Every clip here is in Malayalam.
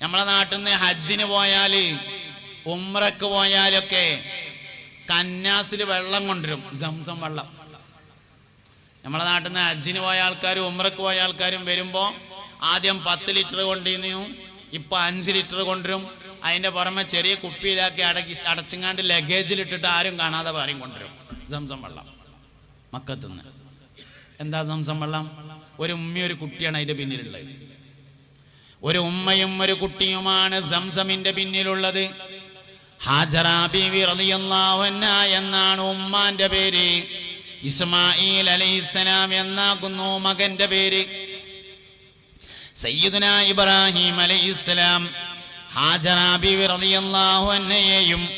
നമ്മളെ നാട്ടിൽ നിന്ന് ഹജ്ജിന് പോയാൽ ഉമ്രക്ക് പോയാലൊക്കെ കന്യാസിൽ വെള്ളം കൊണ്ടുവരും സംസം വെള്ളം. നമ്മളെ നാട്ടിൽ നിന്ന് ഹജ്ജിന് പോയ ആൾക്കാരും ഉമ്രക്ക് പോയ ആൾക്കാരും വരുമ്പോൾ ആദ്യം പത്ത് ലിറ്റർ കൊണ്ടിരുന്നു ഇപ്പൊ അഞ്ച് ലിറ്റർ കൊണ്ടുവരും. അതിന്റെ പുറമെ ചെറിയ കുപ്പിയിലാക്കി അടക്കി അടച്ചിങ്ങാണ്ട് ലഗേജിലിട്ടിട്ട് ആരും കാണാതെ പറയും കൊണ്ടുവരും സംസം വെള്ളം. മക്കത്തുനിന്ന്. എന്താ സംസം വെള്ളം? ഒരു ഉമ്മയും ഒരു കുട്ടിയാണ് അതിന്റെ പിന്നിലുള്ളത്. ഒരു ഉമ്മയും ഒരു കുട്ടിയുമാണ് സംസമിന്റെ പിന്നിലുള്ളത്. ഹാജറ എന്നാണ് ഉമ്മാന്റെ പേര്. ഇസ്മായിൽ അലൈഹിസ്സലാം എന്നാകുന്നു മകന്റെ പേര്. സയ്യിദുന ഇബ്രാഹിം അലൈഹിസ്സലാം ഹാജറ ബീവി റളിയല്ലാഹു അൻഹയെയും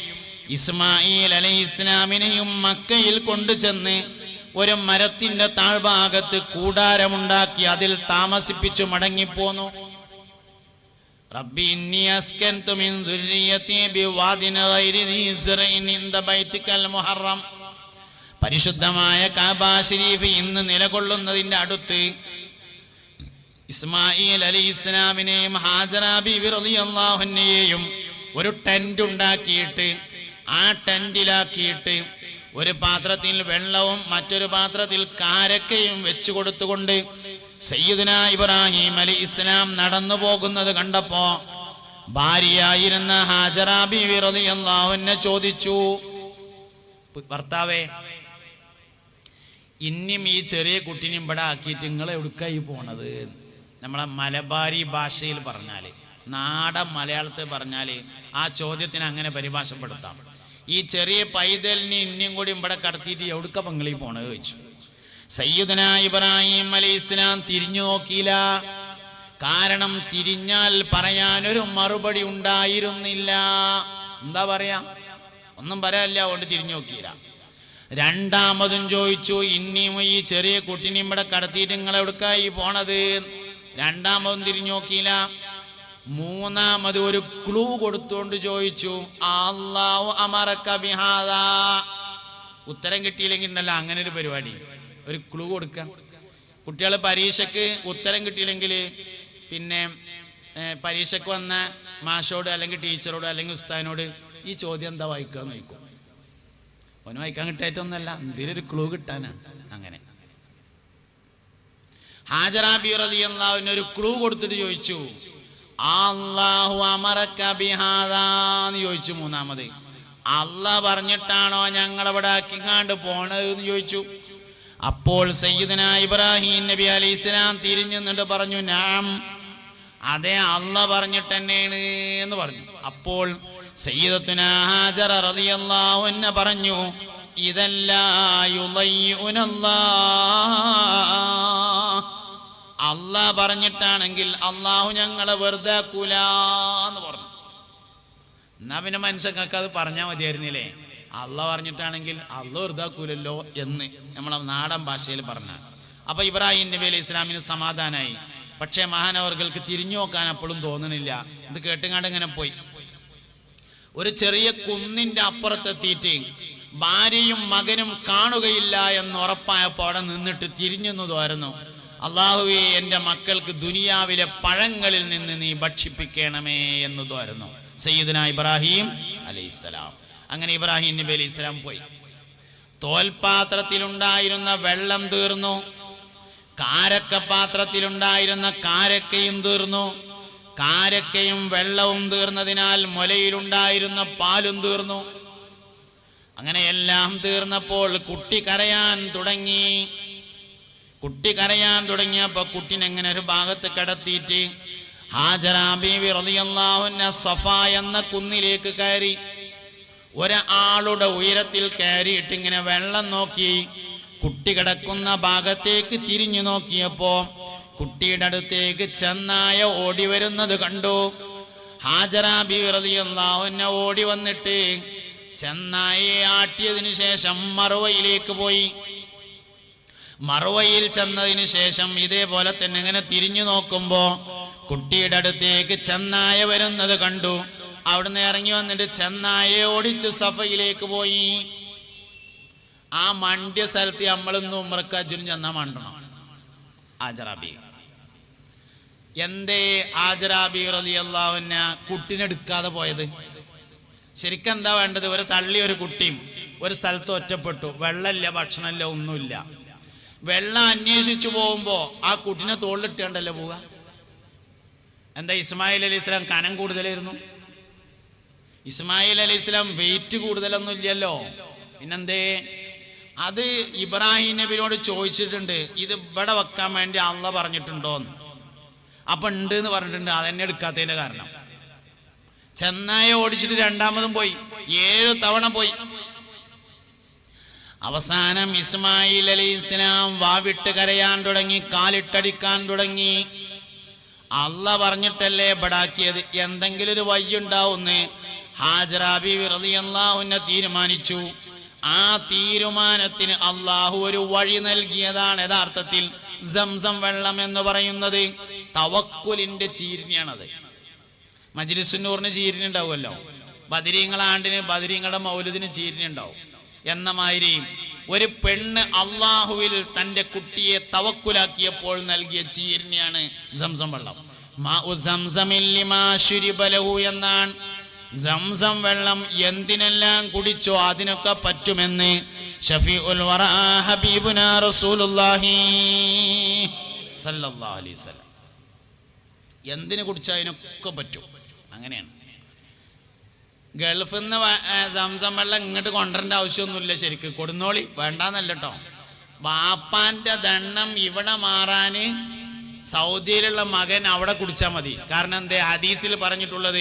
ഇസ്മായിൽ അലൈഹിസ്സലാമിനെയും മക്കയിൽ കൊണ്ടുചെന്ന് ഒരു മരത്തിന്റെ താഴ്ഭാഗത്ത് കൂടാരമുണ്ടാക്കി അതിൽ താമസിപ്പിച്ചു മടങ്ങിപ്പോന്നു. ربي إني أسكنت من ذريتي بواد غير ذي زرع عند بيتك المحرم പരിശുദ്ധമായ കാബ ഷരീഫ് ഇന്ന് നിലകൊള്ളുന്നതിന്റെ അടുത്ത് ഇസ്മായിൽ അലി ഇസ്ലാമിനെയും ഹാജറാബിറിയാഹുനെയും ഒരു ടെന്റ് ഉണ്ടാക്കിയിട്ട് ആ ടെന്റിലാക്കിയിട്ട് ഒരു പാത്രത്തിൽ വെള്ളവും മറ്റൊരു പാത്രത്തിൽ കാരക്കയും വെച്ചു കൊടുത്തുകൊണ്ട് സയ്യിദുന ഇബ്രാഹിം അലി ഇസ്ലാം നടന്നു പോകുന്നത് കണ്ടപ്പോ ഭാര്യയായിരുന്ന ഹാജറാബി വിറതിയല്ലാഹുന്നെ ചോദിച്ചു ഭർത്താവേ ഇനിയും ഈ ചെറിയ കുട്ടിനെയും ഇവിടെ ആക്കിയിട്ട് നിങ്ങൾ എവിടുക്കായി പോണത്? നമ്മളെ മലബാരി ഭാഷയിൽ പറഞ്ഞാൽ നാടൻ മലയാളത്തിൽ പറഞ്ഞാൽ ആ ചോദ്യത്തിന് അങ്ങനെ പരിഭാഷപ്പെടുത്താം. ഈ ചെറിയ പൈതലിനെ ഇനിയും കൂടി ഇവിടെ കടത്തിയിട്ട് എവിടുക്ക പങ്കളിൽ പോണത് ചോദിച്ചു. സയ്യിദന ഇബ്രാഹിം അലി ഇസ്ലാം തിരിഞ്ഞു നോക്കിയില്ല. കാരണം തിരിഞ്ഞാൽ പറയാനൊരു മറുപടി ഉണ്ടായിരുന്നില്ല. എന്താ പറയാ? ഒന്നും പറയാനില്ല അതുകൊണ്ട് തിരിഞ്ഞു നോക്കിയില്ല. രണ്ടാമതും ചോദിച്ചു ഇനിയും ഈ ചെറിയ കുട്ടിനെയും ഇവിടെ കടത്തിയിട്ട് നിങ്ങൾ എവിടുക്കായി പോണത്? രണ്ടാമതും തിരിഞ്ഞു നോക്കിയില്ല. മൂന്നാമത് ഒരു ക്ലൂ കൊടുത്തുകൊണ്ട് ചോദിച്ചു അള്ളാഹു അമറക്ക ബിഹാദാ. ഉത്തരം കിട്ടിയില്ലെങ്കിൽ ഉണ്ടല്ലോ അങ്ങനെ ഒരു പരിപാടി. ഒരു ക്ലൂ കൊടുക്കുക കുട്ടികൾ പരീക്ഷയ്ക്ക് ഉത്തരം കിട്ടിയില്ലെങ്കിൽ പിന്നെ പരീക്ഷയ്ക്ക് വന്ന മാഷോട് അല്ലെങ്കിൽ ടീച്ചറോട് അല്ലെങ്കിൽ ഉസ്താനോട് ഈ ചോദ്യം എന്താ വായിക്കുക എന്ന് ചോദിക്കും. അവന് വായിക്കാൻ കിട്ടായിട്ടൊന്നല്ല എന്തെങ്കിലും ഒരു ക്ലൂ കിട്ടാനാണ് അങ്ങനെ. ഹാജറാബി റളിയല്ലാഹുവിന് ഒരു ക്ലൂ കൊടുത്തിട്ട് ചോദിച്ചു. ചോദിച്ചു മൂന്നാമത്. അള്ള പറഞ്ഞിട്ടാണോ ഞങ്ങളവിടെ ആക്കിങ്ങാണ്ട് പോണത്? എന്ന് ചോദിച്ചു. അപ്പോൾ സയ്യിദന ഇബ്രാഹിം നബി അലി ഇസ്ലാം തിരിഞ്ഞു നിന്നിട്ട് പറഞ്ഞു നാം അതെ അല്ല പറഞ്ഞിട്ട് തന്നെയാണ് എന്ന് പറഞ്ഞു. അപ്പോൾ ഹാജറ റളിയല്ലാഹു അൻഹ പറഞ്ഞു അല്ല പറഞ്ഞിട്ടാണെങ്കിൽ അള്ളാഹു ഞങ്ങളെ വെറുതെ എന്ന് പറഞ്ഞു. എന്നാ പിന്നെ മനുഷ്യങ്ങൾക്ക് അത് പറഞ്ഞാൽ മതിയായിരുന്നില്ലേ? അള്ള പറഞ്ഞിട്ടാണെങ്കിൽ അള്ള വെറുതാക്കൂലല്ലോ എന്ന് നമ്മളെ നാടൻ ഭാഷയിൽ പറഞ്ഞ. അപ്പൊ ഇബ്രാഹിം നബി അലൈഹി ഇസ്ലാമിന് സമാധാനായി. പക്ഷേ മഹാനവർകൾക്ക് തിരിഞ്ഞു നോക്കാൻ അപ്പോഴും തോന്നണില്ല. ഇത് കേട്ടുങ്ങാണ്ട് ഇങ്ങനെ പോയി. ഒരു ചെറിയ കുന്നിന്റെ അപ്പുറത്തെത്തിയിട്ട് ഭാര്യയും മകനും കാണുകയില്ല എന്ന് ഉറപ്പായപ്പോൾ അവിടെ നിന്നിട്ട് തിരിഞ്ഞെന്ന് തോരുന്നു അള്ളാഹുവേ എന്റെ മക്കൾക്ക് ദുനിയാവിലെ പഴങ്ങളിൽ നിന്ന് നീ ഭക്ഷിപ്പിക്കണമേ എന്ന് തോരുന്നു സയ്യിദന ഇബ്രാഹിം അലൈഹിസ്സലാം അങ്ങനെ ഇബ്രാഹിം നബി അലി ഇസ്ലാം പോയി. തോൽപാത്രത്തിലുണ്ടായിരുന്ന വെള്ളം തീർന്നു. കാരക്ക പാത്രത്തിലുണ്ടായിരുന്ന കാരക്കയും തീർന്നു. കാരക്കയും വെള്ളവും തീർന്നതിനാൽ മുലയിലുണ്ടായിരുന്ന പാലും തീർന്നു. അങ്ങനെ എല്ലാം തീർന്നപ്പോൾ കുട്ടി കരയാൻ തുടങ്ങി. കുട്ടി കരയാൻ തുടങ്ങിയപ്പോ കുട്ടിനെങ്ങനെ ഒരു ഭാഗത്ത് കിടത്തിയിട്ട് ഹാജറ ബീവി റളിയല്ലാഹുന്ന സഫ എന്ന കുന്നിലേക്ക് കയറി. ഒരാളുടെ ഉയരത്തിൽ കയറിയിട്ട് ഇങ്ങനെ വെള്ളം നോക്കി കുട്ടി കിടക്കുന്ന ഭാഗത്തേക്ക് തിരിഞ്ഞു നോക്കിയപ്പോ കുട്ടിയുടെ അടുത്തേക്ക് ചെന്നായ ഓടി വരുന്നത് കണ്ടു. ഹാജറ ബീവി റളിയല്ലാഹുന്ന ഓടി വന്നിട്ട് ചെന്നായെ ആട്ടിയതിനു ശേഷം മറുവയിലേക്ക് പോയി. മറുവയിൽ ചെന്നതിന് ശേഷം ഇതേപോലെ തന്നെ ഇങ്ങനെ തിരിഞ്ഞു നോക്കുമ്പോ കുട്ടിയുടെ അടുത്തേക്ക് ചെന്നായ വരുന്നത് കണ്ടു. അവിടുന്ന് ഇറങ്ങി വന്നിട്ട് ചെന്നായെ ഓടിച്ച് സഫയിലേക്ക് പോയി. ആ മണ്ടിയ സ്ഥലത്ത് നമ്മളൊന്ന് ഉമ്രക്കാജിനും ചെന്നാ മണ്ടണം. ആജറാബി എന്തേ ആജറാബി റളിയല്ലാഹുവിന കുട്ടിനെടുക്കാതെ പോയത്? ശരിക്കും എന്താ വേണ്ടത്? ഒരു തള്ളി ഒരു കുട്ടിയും ഒരു സ്ഥലത്ത് ഒറ്റപ്പെട്ടു. വെള്ളമില്ല ഭക്ഷണമില്ല ഒന്നുമില്ല. വെള്ളം അന്വേഷിച്ചു പോകുമ്പോ ആ കുട്ടിനെ തോളിലിട്ടുണ്ടല്ലോ പോവുക? എന്താ ഇസ്മായിൽ അലി ഇസ്ലാം കനം കൂടുതലായിരുന്നു? ഇസ്മായിൽ അലി ഇസ്ലാം വെയിറ്റ് കൂടുതലൊന്നും ഇല്ലല്ലോ. പിന്നെന്തേ? അത് ഇബ്രാഹിം നബിനോട് ചോദിച്ചിട്ടുണ്ട് ഇത് ഇവിടെ വെക്കാൻ വേണ്ടി അള്ള പറഞ്ഞിട്ടുണ്ടോന്ന്? അപ്പൊ ഉണ്ട് എന്ന് പറഞ്ഞിട്ടുണ്ട് അതെന്നെ എടുക്കാത്തതിന്റെ കാരണം. ചെന്നായ ഓടിച്ചിട്ട് രണ്ടാമതും പോയി ഏഴു തവണ പോയി. അവസാനം ഇസ്മായിൽ അലി ഇസ്ലാം വാവിട്ട് കരയാൻ തുടങ്ങി കാലിട്ടടിക്കാൻ തുടങ്ങി. അള്ള പറഞ്ഞിട്ടല്ലേ ബടാക്കിയത് എന്തെങ്കിലും ഒരു വയ്യുണ്ടാവുന്ന് തീരുമാനിച്ചു. ആ തീരുമാനത്തിന് അള്ളാഹു ഒരു വഴി നൽകിയതാണ് യഥാർത്ഥത്തിൽ സംസം വെള്ളം എന്ന് പറയുന്നത്. തവക്കുലിന്റെ ചീരിനിയാണത് മജ്ലിസുന്നൂറിന് ചീരിനി ഉണ്ടാവുമല്ലോ. ബദിരീങ്ങളെ ആണ്ടിന് ബദിരീങ്ങളുടെ മൗലദിന് ചീരിനി ഉണ്ടാവും. എന്ന മാതിരി ഒരു പെണ്ണ് അള്ളാഹുവിൽ തന്റെ കുട്ടിയെ തവക്കുലാക്കിയപ്പോൾ നൽകിയ ചീരിനെയാണ് സംസം വെള്ളം. എന്നാണ് സംസം വെള്ളം എന്തിനെല്ലാം കുടിച്ചോ അതിനൊക്കെ പറ്റുമെന്ന് റസൂലുള്ളാഹി സല്ലല്ലാഹു അലൈഹി വസല്ലം. എന്തിനു കുടിച്ചോ അതിനൊക്കെ പറ്റും? അങ്ങനെയാണ്. ഗൾഫിൽ നിന്ന് സംസം വെള്ളം ഇങ്ങോട്ട് കൊണ്ടുവരേണ്ട ആവശ്യമൊന്നുമില്ല ശരിക്ക്. കൊടുന്നോളി. വേണ്ടാന്നല്ല കേട്ടോ ദണ്ണം ഇവിടെ മാറാന് സൗദിയിലുള്ള മകൻ അവിടെ കുടിച്ചാൽ മതി. കാരണം എന്തേ? ഹദീസിൽ പറഞ്ഞിട്ടുള്ളത്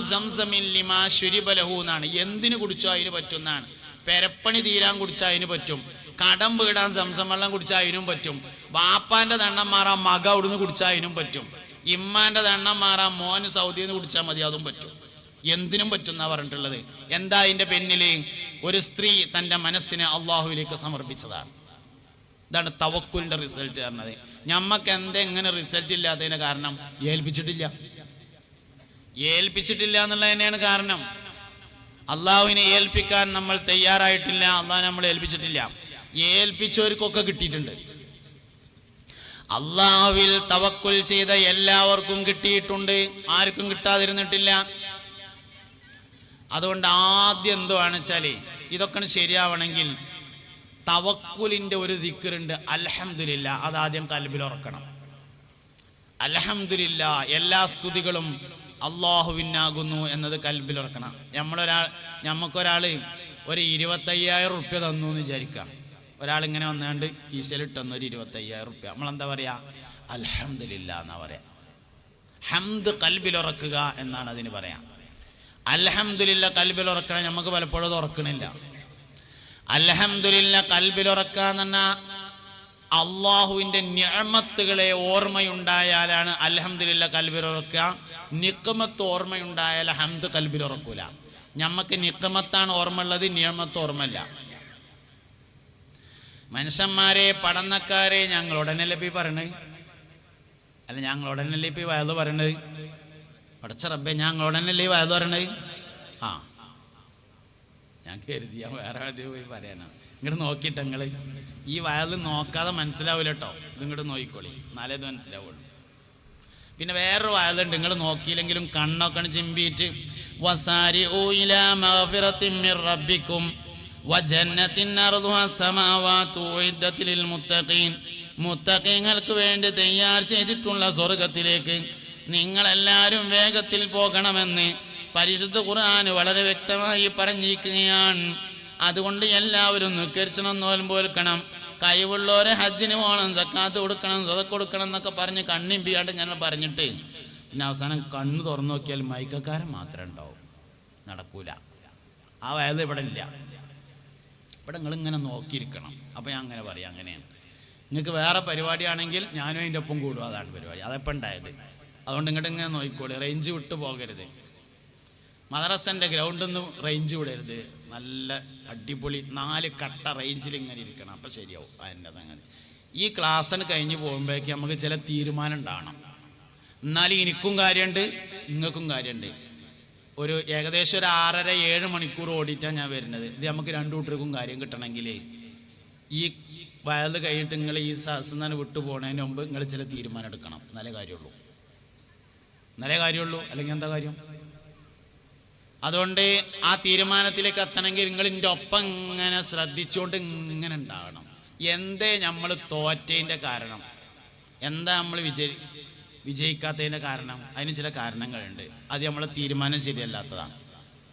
സംസമിൻ ലിമാ ശുരിബലഹു എന്നാണ്. എന്തിനു കുടിച്ചോ അതിന് പറ്റുന്നതാണ് പെരപ്പണി തീരാൻ കുടിച്ചാൽ അതിന് പറ്റും. കടം വീടാൻ സംസം വെള്ളം കുടിച്ചാൽ അതിനും പറ്റും. വാപ്പാന്റെ ദണ്ണം മാറാൻ മക അവിടുന്ന് കുടിച്ചാൽ അതിനും പറ്റും. ഇമ്മാന്റെ ദണ്ണം മാറാൻ മോന് സൗദിയിൽ നിന്ന് കുടിച്ചാൽ മതി അതും പറ്റും. എന്തിനും പറ്റുന്ന പറഞ്ഞിട്ടുള്ളത്. എന്താ അതിന്റെ പിന്നിൽ? ഒരു സ്ത്രീ തന്റെ മനസ്സിനെ അള്ളാഹുവിലേക്ക് സമർപ്പിച്ചതാണ്. ഇതാണ് തവക്കുലിന്റെ റിസൾട്ട് പറഞ്ഞത്. ഞമ്മക്ക് എന്തെങ്ങനെ റിസൾട്ട് ഇല്ലാത്തതിന് കാരണം? ഏൽപ്പിച്ചിട്ടില്ല. ഏൽപ്പിച്ചിട്ടില്ല എന്നുള്ളത് തന്നെയാണ് കാരണം. അള്ളാഹുവിനെ ഏൽപ്പിക്കാൻ നമ്മൾ തയ്യാറായിട്ടില്ല. അള്ളാഹ് നമ്മൾ ഏൽപ്പിച്ചിട്ടില്ല. ഏൽപ്പിച്ചവർക്കൊക്കെ കിട്ടിയിട്ടുണ്ട്. അള്ളാഹുവിൽ തവക്കുൽ ചെയ്ത എല്ലാവർക്കും കിട്ടിയിട്ടുണ്ട്. ആർക്കും കിട്ടാതിരുന്നിട്ടില്ല. അതുകൊണ്ട് ആദ്യം എന്തുവാണെന്ന് വെച്ചാൽ ഇതൊക്കെ ശരിയാവണമെങ്കിൽ തവക്കുലിന്റെ ഒരു ദിക്കറുണ്ട് അലഹമില്ല അതാദ്യം കൽബിൽ ഉറക്കണം. അലഹമില്ല എല്ലാ സ്തുതികളും അള്ളാഹുവിനാകുന്നു എന്നത് കൽബിൽ ഉറക്കണം. നമ്മളൊരാൾ നമുക്കൊരാൾ ഒരു ഇരുപത്തയ്യായിരം റുപ്യ തന്നു എന്ന് വിചാരിക്കാം. ഒരാൾ ഇങ്ങനെ വന്നുകൊണ്ട് കീശലിട്ടെന്ന് ഒരു ഇരുപത്തയ്യായിരം റുപ്യ നമ്മളെന്താ പറയുക അലഹമില്ല എന്നാ പറയാ. ഹംദ് കൽബിൽ ഉറക്കുക എന്നാണ് അതിന് പറയാം. കൽബിൽ കൽബിലുറക്കണം നമുക്ക് പലപ്പോഴും അത് ഉറക്കണില്ല. അൽഹംദുലില്ല കൽബിലുറക്കുക എന്ന് പറഞ്ഞാൽ അള്ളാഹുവിന്റെ ഞാമത്തുകളെ ഓർമ്മയുണ്ടായാലാണ് അലഹമില്ല കൽബിലുറക്കുക. നിക്കമത്ത് ഓർമ്മയുണ്ടായാൽ ഹംദ് കൽബിലുറക്കൂല. ഞമ്മക്ക് നിക്കമത്താണ് ഓർമ്മ ഉള്ളത് നിയമത്ത് ഓർമ്മല്ല മനുഷ്യന്മാരെ പടന്നക്കാരെ ഞങ്ങൾ ഉടനല്ലേ ലഭ്യ പറയണത് അല്ല ഞങ്ങൾ ഉടനല്ലേ ലഭ്യ വയത് പറയണത്? പടച്ച റബ്ബെ ഞങ്ങൾ ഉടനല്ലേ വയത് പറയണത്? ആ. ഞാൻ കരുതി ഞാൻ വേറെ എവിടെയോ പോയി പറയാനാണ്. ഇങ്ങോട്ട് നോക്കിയിട്ട് നിങ്ങൾ ഈ വയത് നോക്കാതെ മനസ്സിലാവില്ല കേട്ടോ ഇത് ഇങ്ങോട്ട് നോക്കിക്കോളി. എന്നാലേ ഇത് മനസ്സിലാവുള്ളൂ. പിന്നെ വേറൊരു വയലുണ്ട് നിങ്ങൾ നോക്കിയില്ലെങ്കിലും കണ്ണൊക്കെ ചിമ്പിയിട്ട് വസാരി റബ്ബിക്കും മുത്തക്കങ്ങൾക്ക് വേണ്ടി തയ്യാർ ചെയ്തിട്ടുള്ള സ്വർഗത്തിലേക്ക് നിങ്ങളെല്ലാവരും വേഗത്തിൽ പോകണമെന്ന് പരിശുദ്ധ ഖുർആൻ വളരെ വ്യക്തമായി പറഞ്ഞിരിക്കുകയാണ്. അതുകൊണ്ട് എല്ലാവരും നിക്കരിച്ചണം നോൽമ്പോൽക്കണം കഴിവുള്ളവരെ ഹജ്ജിന് പോകണം സക്കാത്ത് കൊടുക്കണം സ്വത കൊടുക്കണം എന്നൊക്കെ പറഞ്ഞ് കണ്ണിമ്പിയാണ്ട് ഇങ്ങനെ പറഞ്ഞിട്ട്. പിന്നെ അവസാനം കണ്ണ് തുറന്നു നോക്കിയാൽ മൈക്കക്കാരൻ മാത്രമേ ഉണ്ടാവും. നടക്കൂല. ആ വയത് ഇവിടെ ഇല്ല. ഇവിടെ നിങ്ങൾ ഇങ്ങനെ നോക്കിയിരിക്കണം. അപ്പോൾ ഞാൻ അങ്ങനെ പറയാം അങ്ങനെയാണ്. നിങ്ങൾക്ക് വേറെ പരിപാടിയാണെങ്കിൽ ഞാനും അതിന്റെ ഒപ്പം കൂടും. അതാണ് പരിപാടി. അതെപ്പോൾ ഉണ്ടായത്. അതുകൊണ്ട് ഇങ്ങോട്ട് ഇങ്ങനെ നോക്കിക്കോളി. റേഞ്ച് വിട്ടു പോകരുത്. മദ്രസന്റെ ഗ്രൗണ്ടിൽ നിന്ന് റേഞ്ച് വിടരുത്. നല്ല അടിപൊളി നാല് കട്ട റേഞ്ചിൽ ഇങ്ങനെ ഇരിക്കണം. അപ്പം ശരിയാവും. അതിന്റെ സംഗതി. ഈ ക്ലാസ്സിന് കഴിഞ്ഞ് പോകുമ്പോഴേക്കും നമുക്ക് ചില തീരുമാനം ഉണ്ടാവണം. എന്നാലും എനിക്കും കാര്യമുണ്ട് നിങ്ങൾക്കും കാര്യമുണ്ട്. ഒരു ഏകദേശം ഒരു ആറര ഏഴ് മണിക്കൂർ ഓടിയിട്ടാണ് ഞാൻ വരുന്നത്. ഇത് നമുക്ക് രണ്ടു കൂട്ടർക്കും കാര്യം കിട്ടണമെങ്കിൽ ഈ വയത് കഴിഞ്ഞിട്ട് നിങ്ങൾ ഈ സഹസ്രം വിട്ടു പോകുന്നതിന് മുമ്പ് നിങ്ങൾ ചില തീരുമാനം എടുക്കണം. എന്നാലേ കാര്യമുള്ളൂ. എന്നാലേ കാര്യമുള്ളൂ. അല്ലെങ്കിൽ എന്താ കാര്യം? അതുകൊണ്ട് ആ തീരുമാനത്തിലേക്ക് എത്തണമെങ്കിൽ നിങ്ങൾ എന്റെ ഒപ്പം ഇങ്ങനെ ശ്രദ്ധിച്ചുകൊണ്ട് ഇങ്ങനെ ഉണ്ടാകണം. എന്തേ നമ്മൾ തോറ്റതിന്റെ കാരണം? എന്താ നമ്മൾ വിജയി വിജയിക്കാത്തതിന്റെ കാരണം? അതിന് ചില കാരണങ്ങളുണ്ട്. അത് നമ്മളെ തീരുമാനം ശരിയല്ലാത്തതാണ്.